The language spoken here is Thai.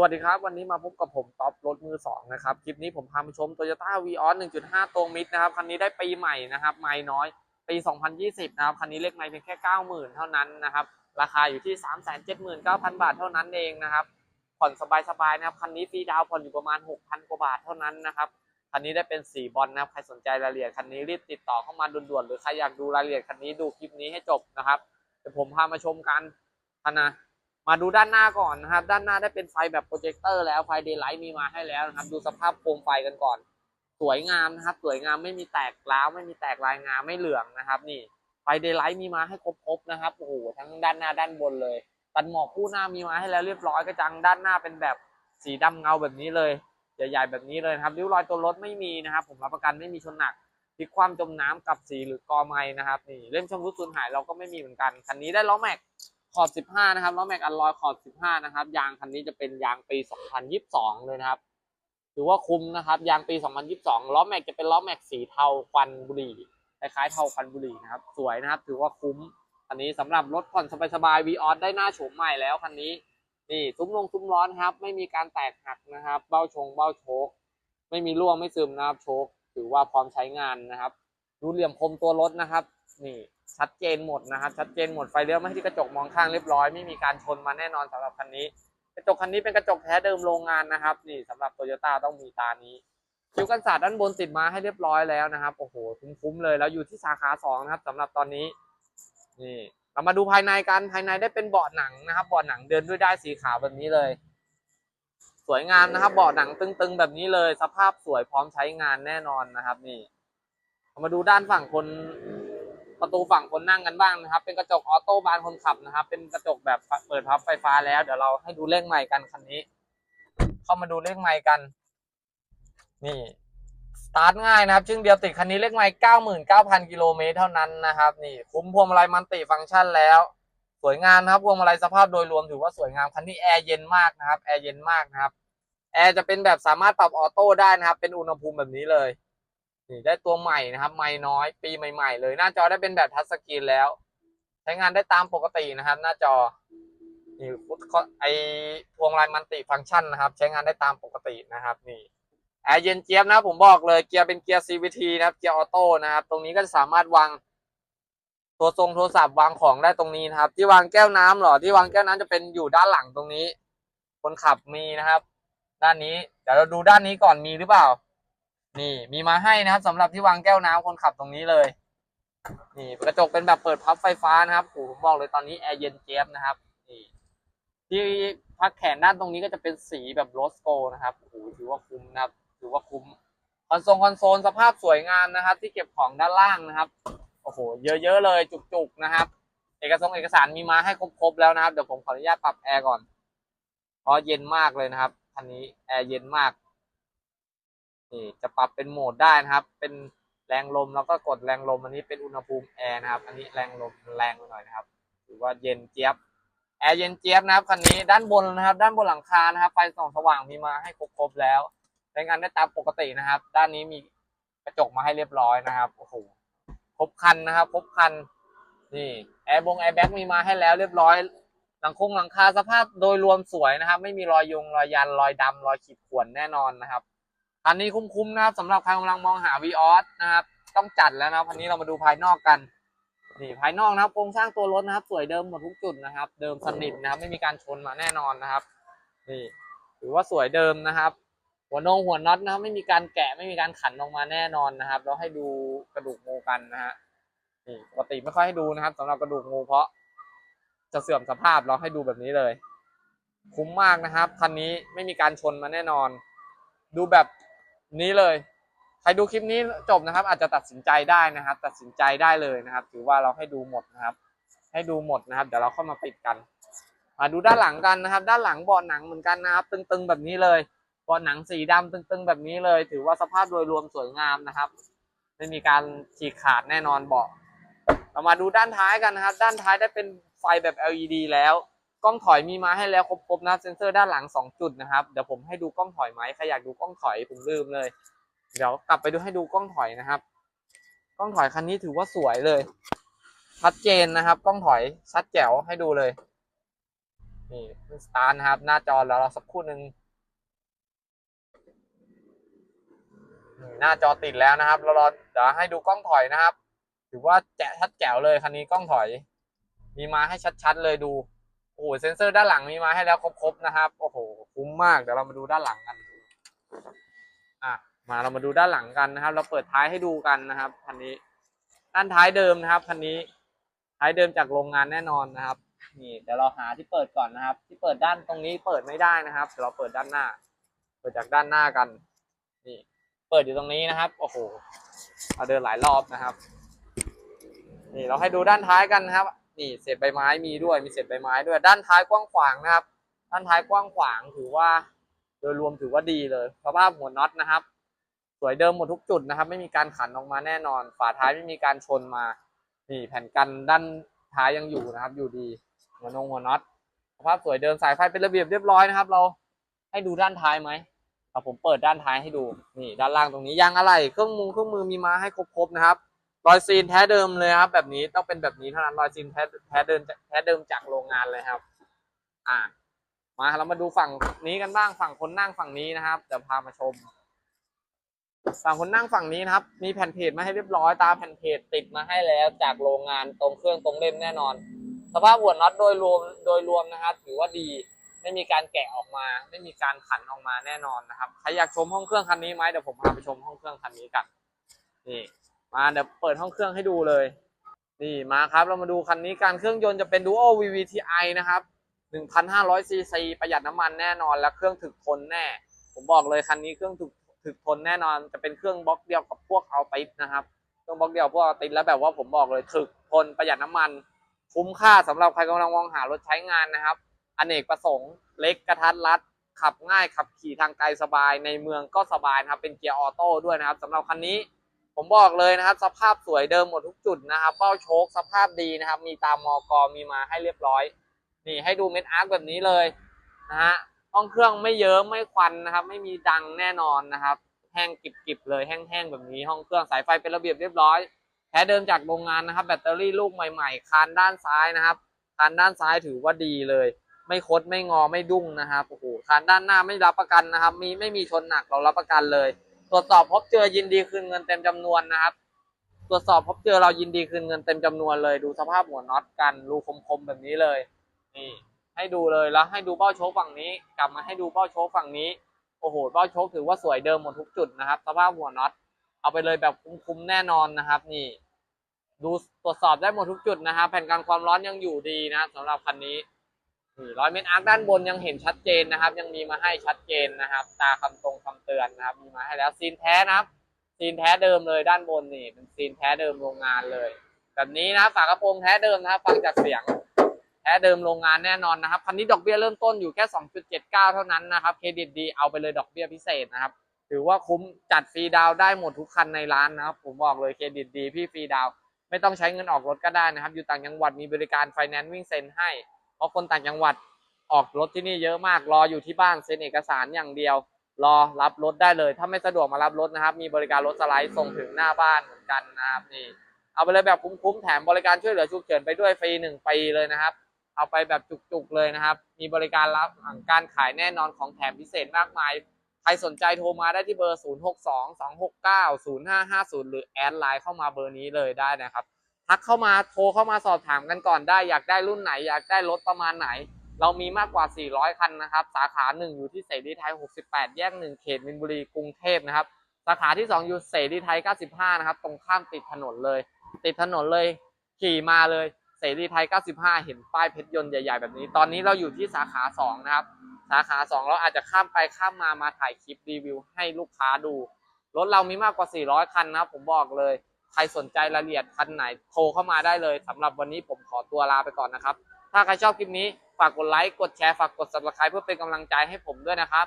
สวัสดีครับ วันนี้มาพบกับผมท็อปรถมือสองนะครับ คลิปนี้ผมพามาชม Toyota v ีออส1.5ตัวมิดนะครับ คันนี้ได้ปีใหม่นะครับ ไม่น้อย ปี 2020 นะครับ คันนี้เลขไม่เพียงแค่ 90,000 เท่านั้นนะครับ ราคาอยู่ที่ 379,000 บาทเท่านั้นเองนะครับ ผ่อนสบายๆนะครับ คันนี้ฟรีดาวผ่อนอยู่ประมาณ 6,000 กว่าบาทเท่านั้นนะครับ คันนี้ได้เป็นสีบอลนะครับ ใครสนใจรายละเอียดคันนี้รีบติดต่อเข้ามาด่วนๆ หรือใครอยากดูรายละเอียดคันนี้ดูคลิปนี้ให้จบนะครับ เดี๋ยวผมพามาชมกันคันนะ มาดูด้านหน้าก่อนนะครับ ด้านหน้าได้เป็นไฟแบบโปรเจคเตอร์แล้วไฟเดย์ไลท์มีมาให้แล้วนะครับ ดูสภาพโคมไฟกันก่อน สวยงามนะครับ สวยงามไม่มีแตกร้าวไม่มีแตกลายงามไม่เหลืองนะครับ นี่ไฟเดย์ไลท์มีมาให้ครบๆนะครับโอ้โหทั้งด้านหน้าด้านบนเลยตันหมอกคู่หน้ามีมาให้แล้วเรียบร้อยกระจังด้านหน้าเป็นแบบสีดำเงาแบบนี้เลยใหญ่ๆแบบนี้เลยครับริ้วรอยตัวรถไม่มีนะครับ ผมรับประกันไม่มีชนหนักพลิกความจมน้ำกับสีหรือกอไม้นะครับนี่เล่มชำรุดสูญหายเราก็ไม่มีเหมือนกันคันนี้ได้ล้อแม็ก ขอบ 15 นะครับล้อแม็กอัลลอยขอบ 15 นะครับ ยางคันนี้จะเป็นยางปี 2022 เลยนะครับ ถือว่าคุ้มนะครับ ยางปี 2022 ล้อแม็กจะเป็นล้อแม็กสีเทาควันบุหรี่ คล้ายๆเทาควันบุหรี่นะครับ สวยนะครับ ถือว่าคุ้มคันนี้สำหรับรถผ่อนสบายๆวีออสได้หน้าโฉมใหม่แล้วคันนี้ นี่ซุ้มลงซุ้มร้อนครับ ไม่มีการแตกหักนะครับ เบ้าชงเบ้าโชกไม่มีร่วงไม่ซึมนะครับโชกถือว่าพร้อมใช้งานนะครับดูเหลี่ยมคมตัวรถนะครับ นี่ ชัดเจนหมดนะครับ ชัดเจนหมดไฟเลี้ยวไม่ที่กระจกมองข้างเรียบร้อยไม่มีการชนมาแน่นอนสำหรับคันนี้ กระจกคันนี้เป็นกระจกแท้เดิมโรงงานนะครับนี่สำหรับโตโยต้าต้องมีตานี้คิ้วกันศาสตร์ด้านบนติดมาให้เรียบร้อยแล้วนะครับโอ้โหคุ้มๆเลยแล้วอยู่ที่สาขาสองนะครับสำหรับตอนนี้นี่เรามาดูภายในกันภายในได้เป็นเบาะหนังนะครับเบาะหนังเดินด้วยได้สีขาวแบบนี้เลย สวยงามนะครับเบาะหนังตึงๆ แบบนี้เลย สภาพสวยพร้อมใช้งานแน่นอนนะครับ นี่เรามาดูด้านฝั่งคน ประตูฝั่งคนนั่งกันบ้างนะครับ เป็นกระจกออโต้บานคนขับนะครับ เป็นกระจกแบบเปิดพับไฟฟ้าแล้วเดี๋ยวเราให้ดูเลขใหม่กันคันนี้ เข้ามาดูเลขใหม่กัน นี่สตาร์ทง่ายนะครับชึ่งเดียวติดคันนี้เลขใหม่เก้าหมื่นเก้าพันกิโลเมตรเท่านั้นนะครับ นี่คุ้มพวงมาลัยมันติฟังก์ชันแล้ว สวยงามนะครับพวงมาลัยสภาพโดยรวมถือว่าสวยงามคันนี้แอร์เย็นมากนะครับแอร์เย็นมากนะครับแอร์จะเป็นแบบสามารถปรับออโต้ได้นะครับ เป็นอุณหภูมิแบบนี้เลย นี่ได้ตัวใหม่นะครับ ไม่น้อย ปีใหม่ ๆ เลย หน้าจอได้เป็นแบบทัชสกรีนแล้ว ใช้งานได้ตามปกตินะครับ หน้าจอนี่ไอพวงมาลัยมันติฟังก์ชันนะครับ ใช้งานได้ตามปกตินะครับ นี่แอร์เย็นเจี๊ยบนะผมบอกเลยเกียร์เป็นเกียร์ CVT นะครับ เกียร์ออโต้นะครับ ตรงนี้ก็จะสามารถวางตัวทรงโทรศัพท์วางของได้ตรงนี้นะครับ ที่วางแก้วน้ำเหรอที่วางแก้วน้ำจะเป็นอยู่ด้านหลังตรงนี้ คนขับมีนะครับ ด้านนี้เดี๋ยวเราดูด้านนี้ก่อนมีหรือเปล่า นี่มีมาให้นะครับสำหรับที่วางแก้วน้ำคนขับตรงนี้เลย นี่กระจกเป็นแบบเปิดพับไฟฟ้านะครับโอ้โหผมบอกเลยตอนนี้แอร์เย็นเจี๊ยบนะครับนี่ที่พักแขนด้านตรงนี้ก็จะเป็นสีแบบโรสโกนะครับโอ้โหถือว่าคุ้มนะครับถือว่าคุ้มคอนโซลคอนโซลสภาพสวยงามนะครับ ที่เก็บของด้านล่างนะครับโอ้โหเยอะๆเลยจุกๆนะครับ เอกสารเอกสารมีมาให้ครบๆแล้วนะครับเดี๋ยวผมขออนุญาตปรับแอร์ก่อนเพราะเย็นมากเลยนะครับคันนี้แอร์เย็นมาก นี่จะปรับเป็นโหมดได้นะครับ เป็นแรงลมแล้วก็กดแรงลมอันนี้เป็นอุณหภูมิแอร์นะครับ อันนี้แรงลมแรงไปหน่อยนะครับถือว่าเย็นเจี๊ยบแอร์เย็นเจี๊ยบนะครับคันนี้ด้านบนนะครับ ด้านบนหลังคานะครับไฟส่องสว่างมีมาให้ครบๆแล้วใช้งานได้ตามปกตินะครับ ด้านนี้มีกระจกมาให้เรียบร้อยนะครับโอ้โหครบคันนะครับครบคันนี่แอร์บงแอร์แบ็กมีมาให้แล้วเรียบร้อย หลังคงหลังคาสภาพโดยรวมสวยนะครับ ไม่มีรอยยุงรอยยันรอยดำรอยขีดข่วนแน่นอนนะครับ คันนี้คุ้มๆนะครับสำหรับใครกำลังมองหา v ีออสนะครับ ต้องจัดแล้วนะคันนี้เรามาดูภายนอกกันนี่ภายนอกนะครับโครงสร้างตัวรถนะครับ สวยเดิมหมดทุกจุดนะครับ เดิมสนิทนะครับ ไม่มีการชนมาแน่นอนนะครับ นี่ถือว่าสวยเดิมนะครับ หัวนงหัวน็อตนะครับ ไม่มีการแกะไม่มีการขันออกมาแน่นอนนะครับ เราให้ดูกระดูกงูกันนะฮะนี่ปกติไม่ค่อยให้ดูนะครับสำหรับกระดูกงูเพราะ จะเสื่อมสภาพเราให้ดูแบบนี้เลย คุ้มมากนะครับคันนี้ไม่มีการชนมาแน่นอน ดูแบบ นี้เลย ใครดูคลิปนี้จบนะครับ อาจจะตัดสินใจได้นะครับ ตัดสินใจได้เลยนะครับ ถือว่าเราให้ดูหมดนะครับ ให้ดูหมดนะครับ เดี๋ยวเราเข้ามาปิดกัน มาดูด้านหลังกันนะครับ ด้านหลังเบาะหนังเหมือนกันนะครับ ตึงๆแบบนี้เลยเบาะหนังสีดำตึงๆแบบนี้เลย ถือว่าสภาพโดยรวมสวยงามนะครับ ไม่มีการฉีกขาดแน่นอนเบาะเรามาดูด้านท้ายกันนะครับ ด้านท้ายได้เป็นไฟแบบ LED แล้ว กล้องถอยมีมาให้แล้วครบๆนะเซ็นเซอร์ด้านหลัง 2 จุดนะครับเดี๋ยวผมให้ดูกล้องถอยไหมใครอยากดูกล้องถอยผมลืมเลย เดี๋ยวกลับไปดูให้ดูกล้องถอยนะครับ กล้องถอยคันนี้ถือว่าสวยเลย ชัดเจนนะครับ กล้องถอยชัดแจ๋วให้ดูเลยนี่สตาร์ทนะครับ หน้าจอแล้วเราสักครู่หนึ่งหน้าจอติดแล้วนะครับ เรารอเดี๋ยวให้ดูกล้องถอยนะครับ ถือว่าแจ๋ชัดแจ๋วเลยคันนี้กล้องถอย มีมาให้ชัดๆเลยดู โอ้โหเซ็นเซอร์ด้านหลังมีมาให้แล้วครบๆนะครับโอ้โหคุ้มมากเดี๋ยวเรามาดูด้านหลังกันอะมาเรามาดูด้านหลังกันนะครับ เราเปิดท้ายให้ดูกันนะครับคันนี้ ด้านท้ายเดิมนะครับคันนี้ท้ายเดิมจากโรงงานแน่นอนนะครับ นี่เดี๋ยวเราหาที่เปิดก่อนนะครับ ที่เปิดด้านตรงนี้เปิดไม่ได้นะครับเดี๋ยวเราเปิดด้านหน้า เปิดจากด้านหน้ากัน นี่ เปิดอยู่ตรงนี้นะครับ โอ้โหเราเดินหลายรอบนะครับ นี่เราให้ดูด้านท้ายกันนะครับ นี่เศษใบไม้มีด้วยมีเศษใบไม้ด้วย ด้านท้ายกว้างขวางนะครับ ด้านท้ายกว้างขวางถือว่า โดยรวมถือว่าดีเลยสภาพหัวน็อตนะครับ สวยเดิมหมดทุกจุดนะครับ ไม่มีการขันออกมาแน่นอน ฝาท้ายไม่มีการชนมานี่แผ่นกันด้านท้ายยังอยู่นะครับ อยู่ดีหัวนงหัวน็อตสภาพสวยเดิมสายไฟเป็นระเบียบเรียบร้อยนะครับ เราให้ดูด้านท้ายไหมเอาผมเปิดด้านท้ายให้ดูนี่ด้านล่างตรงนี้ยางอะไรเครื่องมือเครื่องมือมีมาให้ครบๆนะครับ รอยซีนแท้เดิมเลยครับ แบบนี้ต้องเป็นแบบนี้เท่านั้นรอยซีนแท้แท้เดิมแท้เดิมจากโรงงานเลยครับ อ่า มาเรามาดูฝั่งนี้กันบ้างฝั่งคนนั่งฝั่งนี้นะครับเดี๋ยวพามาชม ฝั่งคนนั่งฝั่งนี้นะครับ มีแผ่นเพจมาให้เรียบร้อยตามแผ่นเพจติดมาให้แล้วจากโรงงานตรงเครื่องตรงเล่มแน่นอน สภาพหัวน็อตโดยรวมโดยรวมนะครับ ถือว่าดีไม่มีการแกะออกมา ไม่มีการขันออกมาแน่นอนนะครับใครอยากชมห้องเครื่องคันนี้ไหมเดี๋ยวผมพาไปชมห้องเครื่องคันนี้กันนี่ มาเดี๋ยวเปิดห้องเครื่องให้ดูเลย นี่มาครับเรามาดูคันนี้การเครื่องยนต์จะเป็น Duo VVTi นะครับ 1,500ซีซีประหยัดน้ำมันแน่นอนและเครื่องถึกทนแน่ ผมบอกเลยคันนี้เครื่องถึกถึกทนแน่นอนจะเป็นเครื่องบล็อกเดียวกับพวกเอาติดนะครับเครื่องบล็อกเดียวพวกเอาติดแล้วแบบว่าผมบอกเลยถึกทนประหยัดน้ำมัน คุ้มค่าสำหรับใครกำลังมองหารถใช้งานนะครับอเนกประสงค์เล็กกระทัดรัดขับง่ายขับขี่ทางไกลสบายในเมืองก็สบายนะครับเป็นเกียร์ออโต้ด้วยนะครับสำหรับคันนี้ ผมบอกเลยนะครับ สภาพสวยเดิมหมดทุกจุดนะครับเบ้าโชคสภาพดีนะครับ มีตามมอกอมีมาให้เรียบร้อย นี่ให้ดูเม็ดอาร์คแบบนี้เลยนะฮะห้องเครื่องไม่เยิ้มไม่ควันนะครับ ไม่มีดังแน่นอนนะครับ แห้งกริบๆเลยแห้งๆแบบนี้ ห้องเครื่องสายไฟเป็นระเบียบเรียบร้อยแท้เดิมจากโรงงานนะครับ แบตเตอรี่ลูกใหม่ ๆ คานด้านซ้ายนะครับ คานด้านซ้ายถือว่าดีเลย ไม่คดไม่งอไม่ดุ้งนะครับโอ้โหคานด้านหน้าไม่รับประกันนะครับ มีไม่มีชนหนักเรารับประกันเลย ตรวจสอบพบเจอยินดีคืนเงินเต็มจำนวนนะครับ ตรวจสอบพบเจอเรายินดีคืนเงินเต็มจำนวนเลย ดูสภาพหัวน็อตกันรูคมๆแบบนี้เลย นี่ให้ดูเลยแล้วให้ดูเบ้าโชคฝั่งนี้ กลับมาให้ดูเบ้าโชคฝั่งนี้โอ้โหเบ้าโชคถือว่าสวยเดิมหมดทุกจุดนะครับ สภาพหัวน็อตเอาไปเลยแบบคุ้มๆแน่นอนนะครับ นี่ ดูตรวจสอบได้หมดทุกจุดนะครับแผ่นกันความร้อนยังอยู่ดีนะครับสำหรับคันนี้ ร้อยเมตรอาร์คด้านบนยังเห็นชัดเจนนะครับ ยังมีมาให้ชัดเจนนะครับ ตาคำตรงคำเตือนนะครับ มีมาให้แล้วซีนแท้นะครับซีนแท้เดิมเลยด้านบนนี่เป็นซีนแท้เดิมโรงงานเลย แบบนี้นะครับฝากระโปรงแท้เดิมนะครับ ฟังจากเสียงแท้เดิมโรงงานแน่นอนนะครับคันนี้ดอกเบี้ยเริ่มต้นอยู่แค่ 2.79 เท่านั้นนะครับเครดิตดีเอาไปเลยดอกเบี้ยพิเศษนะครับ ถือว่าคุ้มจัดฟรีดาวได้หมดทุกคันในร้านนะครับ ผมบอกเลยเครดิตดีพี่ฟรีดาวไม่ต้องใช้เงินออกรถก็ได้นะครับ อยู่ต่างจังหวัดมีบริการไฟแนนซ์วิ่งเซ็นให้ เพราะคนต่างจังหวัดออกรถที่นี่เยอะมากรออยู่ที่บ้านเซ็นเอกสารอย่างเดียว รอรับรถได้เลย ถ้าไม่สะดวกมารับรถนะครับ มีบริการรถสไลด์ส่งถึงหน้าบ้านเหมือนกันนะครับนี่เอาไปเลยแบบคุ้มๆแถมบริการช่วยเหลือฉุกเฉินไปด้วยฟรีหนึ่งปีเลยนะครับ เอาไปแบบจุกๆเลยนะครับ มีบริการรับการขายแน่นอนของแถมพิเศษมากมายใครสนใจโทรมาได้ที่เบอร์ 0 6 2 2 6 9 0 5 5 0 หรือแอดไลน์เข้ามาเบอร์นี้เลยได้นะครับ ทักเข้ามาโทรเข้ามาสอบถามกันก่อนได้ อยากได้รุ่นไหน อยากได้รถประมาณไหน เรามีมากกว่า 400 คันนะครับ สาขา 1 อยู่ที่เสรีไทย 68 แยก 1 เขตมินบุรีกรุงเทพนะครับ สาขาที่ 2 อยู่เสรีไทย 95 นะครับ ตรงข้ามติดถนนเลย ติดถนนเลย ขี่มาเลย เสรีไทย 95 เห็นป้ายเพชรยนต์ใหญ่ ๆ แบบนี้ ตอนนี้เราอยู่ที่สาขา 2 นะครับ สาขา 2 เราอาจจะข้ามไปข้ามมา มาถ่ายคลิปรีวิวให้ลูกค้าดู รถเรามีมากกว่า 400 คันนะครับ ผมบอกเลย ใครสนใจรายละเอียดคันไหนโทรเข้ามาได้เลยสำหรับวันนี้ผมขอตัวลาไปก่อนนะครับ ถ้าใครชอบคลิปนี้ฝากกดไลค์กดแชร์ฝากกด subscribe เพื่อเป็นกำลังใจให้ผมด้วยนะครับ